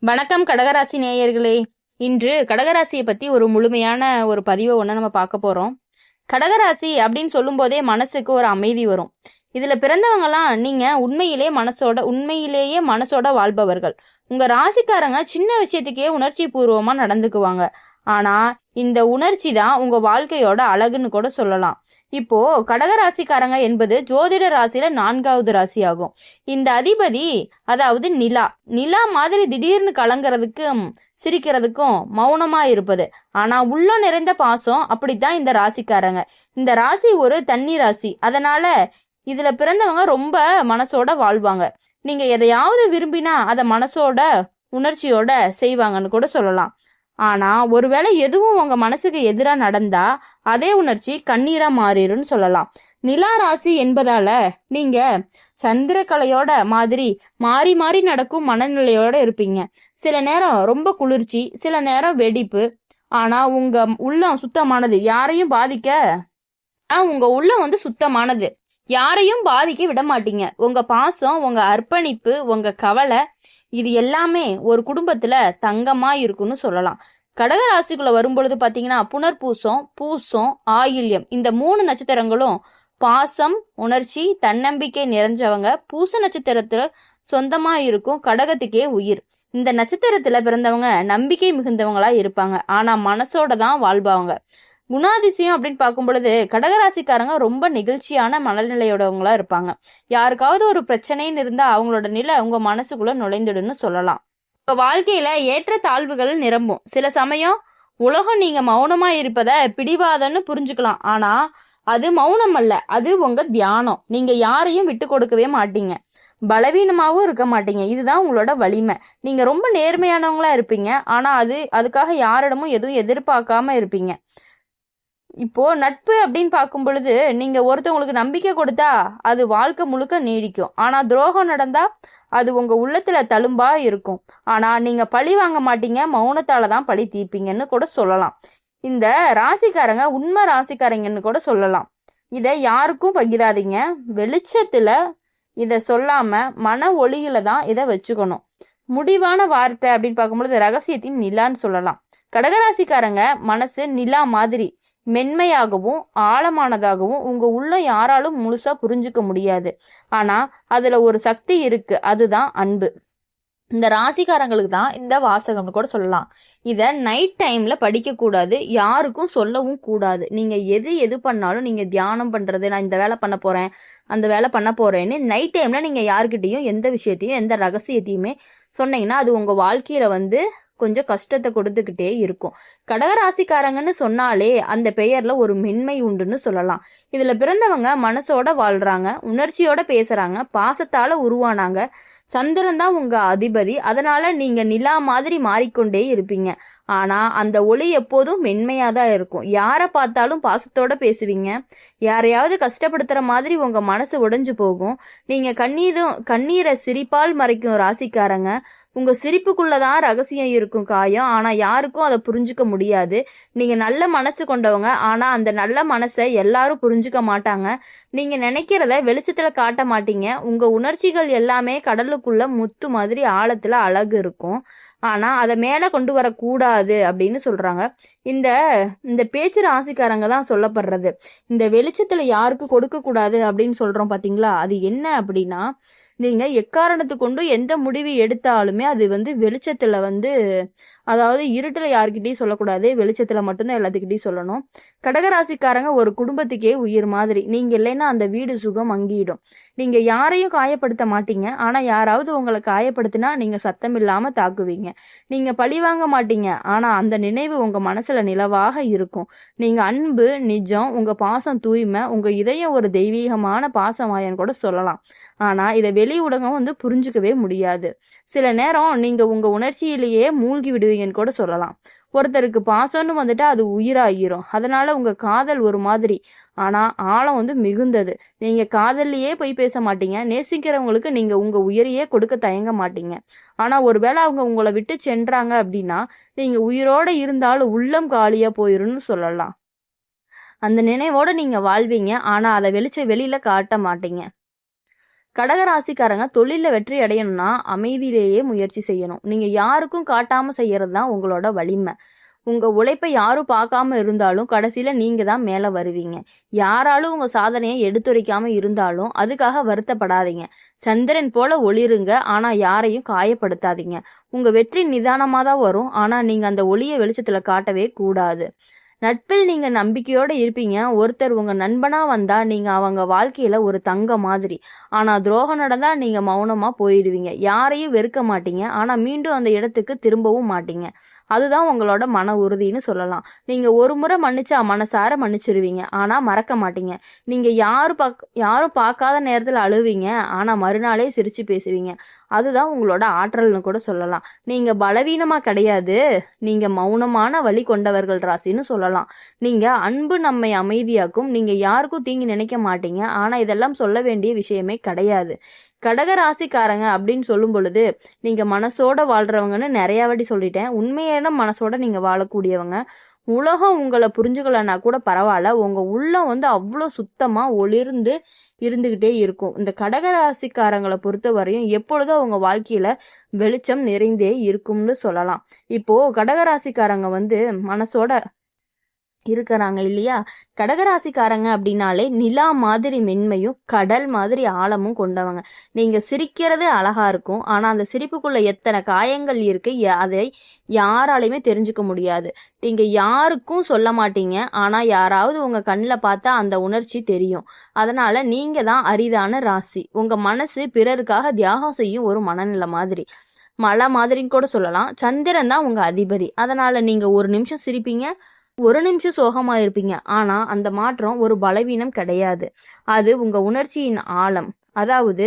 வணக்கம் கடகராசி நேயர்களே. இன்று கடகராசியை பத்தி ஒரு முழுமையான ஒரு பதிவை ஒன்று நம்ம பார்க்க போறோம். கடகராசி அப்படின்னு சொல்லும்போதே மனசுக்கு ஒரு அமைதி வரும். இதுல பிறந்தவங்கலாம் நீங்க உண்மையிலே மனசோட உண்மையிலேயே மனசோட வாழ்பவர்கள். உங்க ராசிக்காரங்க சின்ன விஷயத்துக்கே உணர்ச்சி பூர்வமா நடந்துக்குவாங்க. ஆனா இந்த உணர்ச்சி தான் உங்க வாழ்க்கையோட அழகுன்னு கூட சொல்லலாம். இப்போ கடகராசிக்காரங்க என்பது ஜோதிட ராசியில நான்காவது ராசி ஆகும் இந்த அதிபதி அதாவது நிலா. நிலா மாதிரி திடீர்னு கலங்கிறதுக்கும் சிரிக்கிறதுக்கும் மௌனமா இருப்பது. ஆனா உள்ள நிறைந்த பாசம் அப்படித்தான் இந்த ராசிக்காரங்க. இந்த ராசி ஒரு தண்ணி ராசி. அதனால இதுல பிறந்தவங்க ரொம்ப மனசோட வாழ்வாங்க. நீங்க எதையாவது விரும்பினா அதை மனசோட உணர்ச்சியோட செய்வாங்கன்னு கூட சொல்லலாம். ஆனா ஒருவேளை எதுவும் உங்க மனசுக்கு எதிராக நடந்தா அதே உணர்ச்சி கண்ணீரா மாறிடும்னு சொல்லலாம். நிலா ராசி என்பதால நீங்க சந்திரக்கலையோட மாதிரி மாறி மாறி நடக்கும் மனநிலையோட இருப்பீங்க. சில நேரம் ரொம்ப குளிர்ச்சி சில நேரம் வெடிப்பு. ஆனா உங்க உள்ளம் சுத்தமானது யாரையும் பாதிக்க ஆ, உங்க உள்ளம் வந்து சுத்தமானது. யாரையும் பாதிக்க விட மாட்டீங்க. உங்க பாசம் உங்க அர்ப்பணிப்பு உங்க கவலை இது எல்லாமே ஒரு குடும்பத்துல தங்கமா இருக்குன்னு சொல்லலாம். கடக ராசிக்குள்ள வரும்பொழுது பார்த்தீங்கன்னா புனர்பூசம் பூசம் ஆயில்யம் இந்த மூணு நட்சத்திரங்களும் பாசம் உணர்ச்சி தன்னம்பிக்கை நிறைஞ்சவங்க. பூச நட்சத்திரத்துல சொந்தமா இருக்கும் கடகத்துக்கே உயிர். இந்த நட்சத்திரத்துல பிறந்தவங்க நம்பிக்கை மிகுந்தவங்களா இருப்பாங்க. ஆனா மனசோட தான் வாழ்பவங்க. குணாதிசயம் அப்படின்னு பார்க்கும் பொழுது கடகராசிக்காரங்க ரொம்ப நெகிழ்ச்சியான மனநிலையோடவங்களா இருப்பாங்க. யாருக்காவது ஒரு பிரச்சனைன்னு இருந்தா அவங்களோட நிலை உங்க மனசுக்குள்ள நுழைந்துடுன்னு சொல்லலாம். உங்க வாழ்க்கையில ஏற்ற தாழ்வுகள் நிரம்பும். சில சமயம் உலகம் நீங்க மௌனமா இருப்பத பிடிவாதன்னு புரிஞ்சுக்கலாம். ஆனா அது மௌனம் அல்ல. அது உங்க தியானம். நீங்க யாரையும் விட்டு கொடுக்கவே மாட்டீங்க. பலவீனமாகவும் இருக்க மாட்டீங்க. இதுதான் உங்களோட வலிமை. நீங்க ரொம்ப நேர்மையானவங்களா இருப்பீங்க. ஆனா அது அதுக்காக யாரிடமும் எதுவும் எதிர்பார்க்காம இருப்பீங்க. இப்போ நட்பு அப்படின்னு பார்க்கும் பொழுது நீங்க ஒருத்தவங்களுக்கு நம்பிக்கை கொடுத்தா அது வாழ்க்கை முழுக்க நீடிக்கும். ஆனா துரோகம் நடந்தா அது உங்க உள்ளத்துல தழும்பா இருக்கும். ஆனா நீங்க பழி வாங்க மாட்டீங்க மௌனத்தால தான் பழி தீப்பீங்கன்னு கூட சொல்லலாம். இந்த ராசிக்காரங்க உண்மை ராசிக்காரங்கன்னு கூட சொல்லலாம். இதை யாருக்கும் பகிராதீங்க. வெளிச்சத்துல இதை சொல்லாம மன ஒளியில தான் இதை வச்சுக்கணும். முடிவான வார்த்தை அப்படின்னு பார்க்கும்பொழுது ரகசியத்தின் நிலான்னு சொல்லலாம். கடகராசிக்காரங்க மனசு நிலா மாதிரி. மென்மையாகவும் ஆழமானதாகவும் உங்க உள்ள யாராலும் முழுசா புரிஞ்சுக்க முடியாது. ஆனா அதுல ஒரு சக்தி இருக்கு. அதுதான் அன்பு. இந்த ராசிக்காரங்களுக்கு தான் இந்த வாசகம்னு கூட சொல்லலாம். இதை நைட் டைம்ல படிக்க கூடாது. யாருக்கும் சொல்லவும் கூடாது. நீங்க எது எது பண்ணாலும் நீங்க தியானம் பண்றது நான் இந்த வேலை பண்ண போறேன் அந்த வேலை பண்ண போறேன்னு நைட் டைம்ல நீங்க யாருக்கிட்டையும் எந்த விஷயத்தையும் எந்த ரகசியத்தையுமே சொன்னீங்கன்னா அது உங்க வாழ்க்கையில வந்து கொஞ்சம் கஷ்டத்தை கொடுத்துக்கிட்டே இருக்கும். கடகராசிக்காரங்கன்னு சொன்னாலே அந்த பெயர்ல ஒரு மென்மை உண்டுன்னு சொல்லலாம். இதுல பிறந்தவங்க மனசோட வாழ்றாங்க உணர்ச்சியோட பேசுறாங்க பாசத்தால உருவானாங்க. சந்திரன் தான் உங்க அதிபதி. அதனால நீங்க நிலா மாதிரி மாறிக்கொண்டே இருப்பீங்க. ஆனா அந்த ஒளி எப்போதும் மென்மையா தான் இருக்கும். யாரை பார்த்தாலும் பாசத்தோட பேசுவீங்க. யாரையாவது கஷ்டப்படுத்துற மாதிரி உங்க மனசு உடைஞ்சு போகும். நீங்க கண்ணீரும் கண்ணீரை சிரிப்பால் மறைக்கும் ராசிக்காரங்க. உங்க சிரிப்புக்குள்ளதான் ரகசியம் இருக்கும் காயம். ஆனா யாருக்கும் அதை புரிஞ்சுக்க முடியாது. நீங்க நல்ல மனசு கொண்டவங்க. ஆனா அந்த நல்ல மனசை எல்லாரும் புரிஞ்சுக்க மாட்டாங்க. நீங்க நினைக்கிறத வெளிச்சத்துல காட்ட மாட்டீங்க. உங்க உணர்ச்சிகள் எல்லாமே கடலுக்குள்ள முத்து மாதிரி ஆழத்துல அழகு இருக்கும். ஆனா அதை மேல கொண்டு வரக்கூடாது அப்படின்னு சொல்றாங்க. இந்த இந்த பேச்சு ராசிக்காரங்க தான் சொல்லப்படுறது. இந்த வெளிச்சத்துல யாருக்கு கொடுக்க கூடாது அப்படின்னு சொல்றோம் பாத்தீங்களா? அது என்ன அப்படின்னா நீங்க எக்காரணத்து கொண்டு எந்த முடிவு எடுத்தாலுமே அது வந்து வெளிச்சத்துல வந்து அதாவது இருட்டுல யாருக்கிட்டையும் சொல்லக்கூடாது. வெளிச்சத்துல மட்டும்தான் எல்லாத்துக்கிட்டையும் சொல்லணும். கடகராசிக்காரங்க ஒரு குடும்பத்துக்கே உயிர் மாதிரி. நீங்க இல்லைன்னா அந்த வீடு சுகம் அங்கிடும். நீங்க யாரையும் காயப்படுத்த மாட்டீங்க. ஆனா யாராவது உங்களை காயப்படுத்தினா நீங்க சத்தம் இல்லாம தாக்குவீங்க. நீங்க பழி வாங்க மாட்டீங்க. ஆனா அந்த நினைவு உங்க மனசுல நிலவாக இருக்கும். நீங்க அன்பு நிஜம் உங்க பாசம் தூய்மை உங்க இதயம் ஒரு தெய்வீகமான பாசமாயன்னு கூட சொல்லலாம். ஆனால் இதை வெளி ஊடகம் வந்து புரிஞ்சுக்கவே முடியாது. சில நேரம் நீங்கள் உங்கள் உணர்ச்சியிலேயே மூழ்கி விடுவீங்கன்னு கூட சொல்லலாம். ஒருத்தருக்கு பாசம்னு வந்துட்டு அது உயிராகிரும் அதனால உங்க காதல் ஒரு மாதிரி. ஆனா ஆழம் வந்து மிகுந்தது. நீங்க காதல்லையே போய் பேச மாட்டீங்க. நேசிக்கிறவங்களுக்கு நீங்க உங்க உயிரையே கொடுக்க தயங்க மாட்டீங்க. ஆனா ஒருவேளை அவங்க உங்களை விட்டு சென்றாங்க அப்படின்னா நீங்க உயிரோட இருந்தாலும் உள்ளம் காலியா போயிரும்னு சொல்லலாம். அந்த நினைவோட நீங்க வாழ்வீங்க. ஆனா அதை வெளிச்ச வெளியில காட்ட மாட்டீங்க. கடகராசிக்காரங்க தொழிலில் வெற்றி அடையணும்னா அமைதியிலேயே முயற்சி செய்யணும். நீங்கள் யாருக்கும் காட்டாமல் செய்கிறது தான் உங்களோட வலிமை. உங்கள் உழைப்பை யாரும் பார்க்காம இருந்தாலும் கடைசியில் நீங்கள் தான் மேலே வருவீங்க. யாராலும் உங்கள் சாதனையை எடுத்துரைக்காமல் இருந்தாலும் அதுக்காக வருத்தப்படாதீங்க. சந்திரன் போல ஒளிருங்க ஆனால் யாரையும் காயப்படுத்தாதீங்க. உங்கள் வெற்றி நிதானமாக தான் வரும் ஆனால் நீங்கள் அந்த ஒளியை வெளிச்சத்தில் காட்டவே கூடாது. நட்பில் நீங்கள் நம்பிக்கையோடு இருப்பீங்க. ஒருத்தர் உங்கள் நண்பனாக வந்தால் நீங்கள் அவங்க வாழ்க்கையில் ஒரு தங்க மாதிரி. ஆனால் துரோகம் நடந்தால் நீங்கள் மௌனமாக போயிடுவீங்க. யாரையும் வெறுக்க மாட்டீங்க. ஆனால் மீண்டும் அந்த இடத்துக்கு திரும்பவும் மாட்டீங்க. அதுதான் உங்களோட மன உறுதின்னு சொல்லலாம். நீங்கள் ஒரு முறை மன்னிச்சா மனசார மன்னிச்சிருவீங்க. ஆனால் மறக்க மாட்டீங்க. நீங்கள் யாரு பாக் யாரும் பார்க்காத நேரத்தில் அழுவீங்க. ஆனால் மறுநாளே சிரித்து பேசுவீங்க. அதுதான் உங்களோட ஆற்றல்னு கூட சொல்லலாம். நீங்கள் பலவீனமாக கிடையாது. நீங்கள் மௌனமான வழி கொண்டவர்கள் ராசின்னு சொல்லலாம். நீங்கள் அன்பு நம்மை அமைதியாக்கும். நீங்கள் யாருக்கும் தீங்கி நினைக்க மாட்டீங்க. ஆனால் இதெல்லாம் சொல்ல வேண்டிய விஷயமே கிடையாது. கடக ராசிக்காரங்க அப்படின்னு சொல்லும் பொழுது நீங்க மனசோட வாழ்றவங்கன்னு நிறைய வாட்டி சொல்லிட்டேன். உண்மையான மனசோட நீங்க வாழக்கூடியவங்க. உலகம் உங்களை புரிஞ்சுக்கலன்னா கூட பரவாயில்ல. உங்க உள்ளம் வந்து அவ்வளோ சுத்தமா ஒளிர்ந்து இருந்துகிட்டே இருக்கும். இந்த கடக ராசிக்காரங்களை பொறுத்த வரையும் எப்பொழுதும் அவங்க வாழ்க்கையில வெளிச்சம் நிறைந்தே இருக்கும்னு சொல்லலாம். இப்போ கடகராசிக்காரங்க வந்து மனசோட இருக்கிறாங்க இல்லையா? கடகராசிக்காரங்க அப்படின்னாலே நிலா மாதிரி மென்மையும் கடல் மாதிரி ஆழமும் கொண்டவங்க. நீங்க சிரிக்கிறது அழகா இருக்கும். ஆனா அந்த சிரிப்புக்குள்ள எத்தனை காயங்கள் இருக்கு அதை யாராலையுமே தெரிஞ்சுக்க முடியாது. நீங்க யாருக்கும் சொல்ல மாட்டீங்க. ஆனா யாராவது உங்க கண்ணில் பார்த்தா அந்த உணர்ச்சி தெரியும். அதனால நீங்க தான் அரிதான ராசி. உங்க மனசு பிறருக்காக தியாகம் செய்யும் ஒரு மனநிலை மாதிரி. மழை மாதிரின்னு கூட சொல்லலாம். சந்திரன் தான் உங்க அதிபதி. அதனால நீங்க ஒரு நிமிஷம் சிரிப்பீங்க. ஒரு நிமிஷம் சோகமாக இருப்பீங்க ஆனால் அந்த மாற்றம் ஒரு பலவீனம் கிடையாது. அது உங்கள் உணர்ச்சியின் ஆழம். அதாவது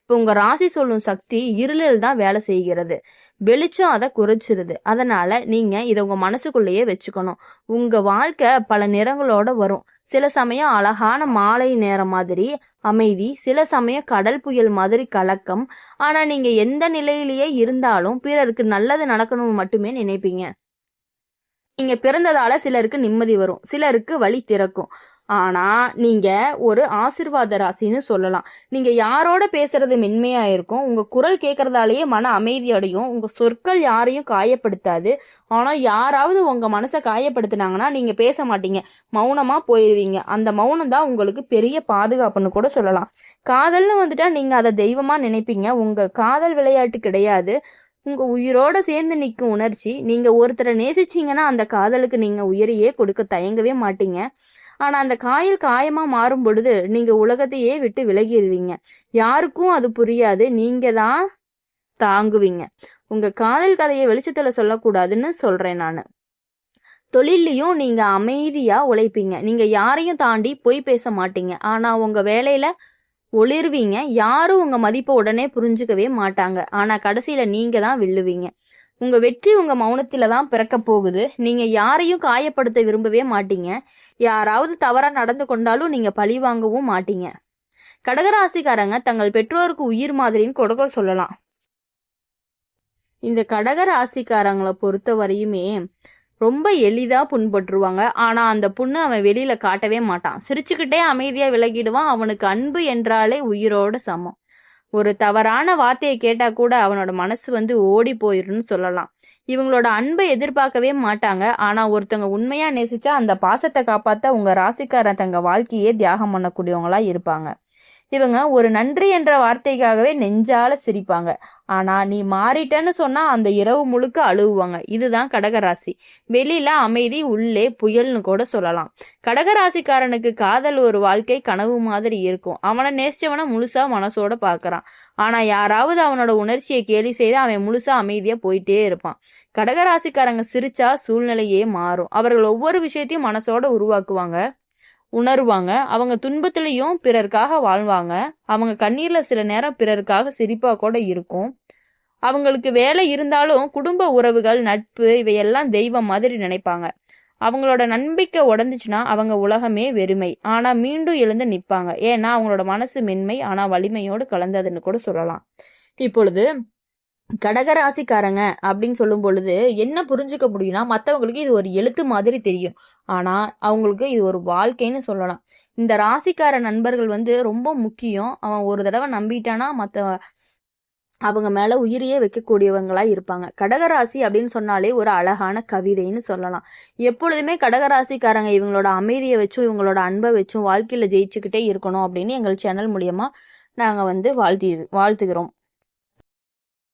இப்போ உங்கள் ராசி சொல்லும் சக்தி இருளில் தான் வேலை செய்கிறது. வெளிச்சம் அதை குறைச்சிருது. அதனால நீங்கள் இதை உங்கள் மனசுக்குள்ளேயே வச்சுக்கணும். உங்கள் வாழ்க்கை பல நிறங்களோட வரும். சில சமயம் அழகான மாலை நேரம் மாதிரி அமைதி சில சமயம் கடல் புயல் மாதிரி கலக்கம். ஆனால் நீங்கள் எந்த நிலையிலேயே இருந்தாலும் பிறருக்கு நல்லது நடக்கணும்னு மட்டுமே நினைப்பீங்க. இங்க பிறந்ததால சிலருக்கு நிம்மதி வரும். சிலருக்கு வழி திறக்கும். ஆனா நீங்க ஒரு ஆசிர்வாத ராசின்னு சொல்லலாம். நீங்க யாரோட பேசுறது மென்மையா இருக்கும் உங்க குரல் கேட்கறதாலேயே மன அமைதி அடையும் உங்க சொற்கள் யாரையும் காயப்படுத்தாது. ஆனா யாராவது உங்க மனசை காயப்படுத்தினாங்கன்னா நீங்க பேச மாட்டீங்க. மௌனமா போயிருவீங்க. அந்த மௌனம் தான் உங்களுக்கு பெரிய பாதுகாப்புன்னு கூட சொல்லலாம். காதல்னு வந்துட்டா நீங்க அதை தெய்வமா நினைப்பீங்க. உங்க காதல் விளையாட்டு கிடையாது. உங்க உயிரோட சேர்ந்து நிற்கும் உணர்ச்சி நீங்க ஒருத்தரை நேசிச்சீங்கன்னா அந்த காதலுக்கு நீங்க உயிரையே கொடுக்க தயங்கவே மாட்டீங்க. ஆனா அந்த காயல் காயமா மாறும் பொழுது நீங்க உலகத்தையே விட்டு விலகிடுவீங்க யாருக்கும் அது புரியாது. நீங்க தான் தாங்குவீங்க. உங்க காதல் கதையை வெளிச்சத்துல சொல்லக்கூடாதுன்னு சொல்றேன் நான். தொழிலையும் நீங்க அமைதியா உழைப்பீங்க. நீங்க யாரையும் தாண்டி பொய் பேச மாட்டீங்க. ஆனா உங்க வேலையில ஒளிர்வீங்க. யாரும் உங்க மதிப்பை உடனே புரிஞ்சுக்கவே மாட்டாங்க. ஆனா கடைசியில நீங்க தான் வில்லுவீங்க உங்க வெற்றி உங்க மௌனத்தில் தான் பிறக்க போகுது. நீங்க யாரையும் காயப்படுத்த விரும்பவே மாட்டீங்க. யாராவது தவறா நடந்து கொண்டாலும் நீங்க பழி வாங்கவும் மாட்டீங்க. கடகராசிக்காரங்க தங்கள் பெற்றோருக்கு உயிர் மாதிரின்னு கொடுக்க சொல்லலாம். இந்த கடகராசிக்காரங்களை பொறுத்த வரையுமே ரொம்ப எளிதாக புண்பட்டுருவாங்க. ஆனால் அந்த புண்ணு அவன் வெளியில் காட்டவே மாட்டான். சிரிச்சுக்கிட்டே அமைதியாக விலகிடுவான். அவனுக்கு அன்பு என்றாலே உயிரோட சமம். ஒரு தவறான வார்த்தையை கேட்டால் கூட அவனோட மனசு வந்து ஓடி போயிடும்னு சொல்லலாம். இவங்களோட அன்பை எதிர்பார்க்கவே மாட்டாங்க. ஆனால் ஒருத்தவங்க உண்மையாக நேசிச்சா அந்த பாசத்தை காப்பாற்ற உங்கள் ராசிக்காரன் தங்க வாழ்க்கையே தியாகம் பண்ணக்கூடியவங்களா இருப்பாங்க. இவங்க ஒரு நன்றி என்ற வார்த்தைக்காகவே நெஞ்சால சிரிப்பாங்க. ஆனா நீ மாறிட்டேன்னு சொன்னா அந்த இரவு முழுக்க அழுவுவாங்க. இதுதான் கடகராசி. வெளியில அமைதி உள்ளே புயல்னு கூட சொல்லலாம். கடகராசிக்காரனுக்கு காதல் ஒரு வாழ்க்கை கனவு மாதிரி இருக்கும். அவனை நேசிச்சவனை முழுசா மனசோட பாக்குறான். ஆனா யாராவது அவனோட உணர்ச்சியை கேலி செய்து அவன் முழுசா அமைதியா போயிட்டே இருப்பான். கடகராசிக்காரங்க சிரிச்சா சூழ்நிலையே மாறும். அவர்கள் ஒவ்வொரு விஷயத்தையும் மனசோட உருவாக்குவாங்க. உணர்வாங்க. அவங்க துன்பத்திலையும் பிறருக்காக வாழ்வாங்க. அவங்க கண்ணீர்ல சில நேரம் பிறருக்காக சிரிப்பா கூட இருக்கும். அவங்களுக்கு வேலை இருந்தாலும் குடும்ப உறவுகள் நட்பு இவையெல்லாம் தெய்வம் மாதிரி நினைப்பாங்க. அவங்களோட நம்பிக்கை உடந்துச்சுன்னா அவங்க உலகமே வெறுமை. ஆனா மீண்டும் எழுந்து நிற்பாங்க ஏன்னா அவங்களோட மனசு மென்மை ஆனா வலிமையோடு கலந்ததுன்னு கூட சொல்லலாம். இப்பொழுது கடகராசிக்காரங்க அப்படின்னு சொல்லும் பொழுது என்ன புரிஞ்சுக்க முடியும்னா மற்றவங்களுக்கு இது ஒரு எழுத்து மாதிரி தெரியும். ஆனால் அவங்களுக்கு இது ஒரு வாழ்க்கைன்னு சொல்லலாம். இந்த ராசிக்கார நண்பர்கள் வந்து ரொம்ப முக்கியம். அவன் ஒரு தடவை நம்பிட்டானா மற்ற அவங்க மேலே உயிரையே வைக்கக்கூடியவங்களாக இருப்பாங்க. கடகராசி அப்படின்னு சொன்னாலே ஒரு அழகான கவிதைன்னு சொல்லலாம். எப்பொழுதுமே கடகராசிக்காரங்க இவங்களோட அமைதியை வச்சும் இவங்களோட அன்பை வச்சும் வாழ்க்கையில் ஜெயிச்சுக்கிட்டே இருக்கணும் அப்படின்னு எங்கள் சேனல் மூலியமாக நாங்கள் வந்து வாழ்த்தி வாழ்த்துகிறோம்.